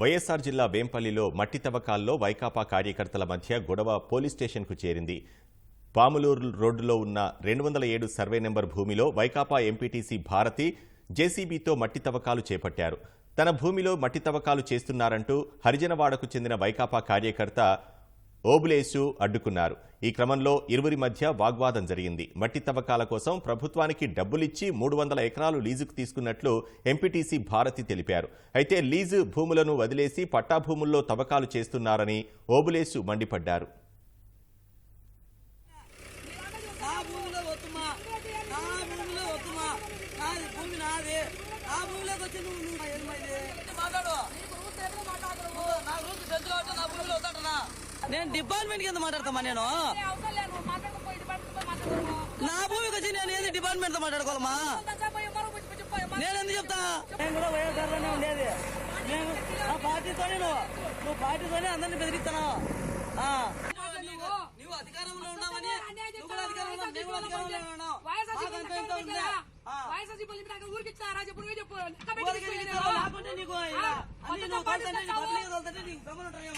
వైఎస్ఆర్ జిల్లా వేంపల్లిలో మట్టి తవ్వకాల్లో వైకాపా కార్యకర్తల మధ్య గొడవ పోలీస్ స్టేషన్కు చేరింది. పాములూరు రోడ్డులో ఉన్న రెండు వందల ఏడు సర్వే నెంబర్ భూమిలో వైకాపా ఎంపీటీసీ భారతి జేసీబీతో మట్టి తవ్వకాలు చేపట్టారు. తన భూమిలో మట్టి తవ్వకాలు చేస్తున్నారంటూ హరిజనవాడకు చెందిన వైకాపా కార్యకర్త ఓబులేసు అడ్డుకున్నారు. ఈ క్రమంలో ఇరువురి మధ్య వాగ్వాదం జరిగింది. మట్టి తవ్వకాల కోసం ప్రభుత్వానికి డబ్బులిచ్చి మూడు వందల ఎకరాలు లీజుకు తీసుకున్నట్లు ఎంపీటీసీ భారతి తెలిపారు. అయితే లీజు భూములను వదిలేసి పట్టా భూముల్లో తవ్వకాలు చేస్తున్నారని ఓబులేసు మండిపడ్డారు. నా భూమిలో వద్దుమా నా భూమిలో వద్దుమా నాది భూమి నాది. ఆ భూమిలోకి వచ్చి నువ్వు నువ్వు ఏమైంది మాట్లాడు. నువ్వు నా రూల్స్ తెలుసు కాబట్టి నా భూమిలో వద్దంటున్నా నేను డిపార్ట్మెంట్ కింద మాట్లాడతామా నేను? నా భూమికి వచ్చి నేను ఏది? డిపార్ట్మెంట్తో మాట్లాడుకోవాలమ్మా? నేను ఎందుకు చెప్తా? నేను కూడా వైఎస్ఆర్లోనే ఉండేది. నేను నా పార్టీతోనే నువ్వు. నువ్వు పార్టీతోనే అందరిని బెదిరిస్తాను ఆ. నువ్వు అధికారంలో ఉన్నామని నువ్వు కూడా అధికారంలో. ఊరికి లేకుంటే నీకు నువ్వు.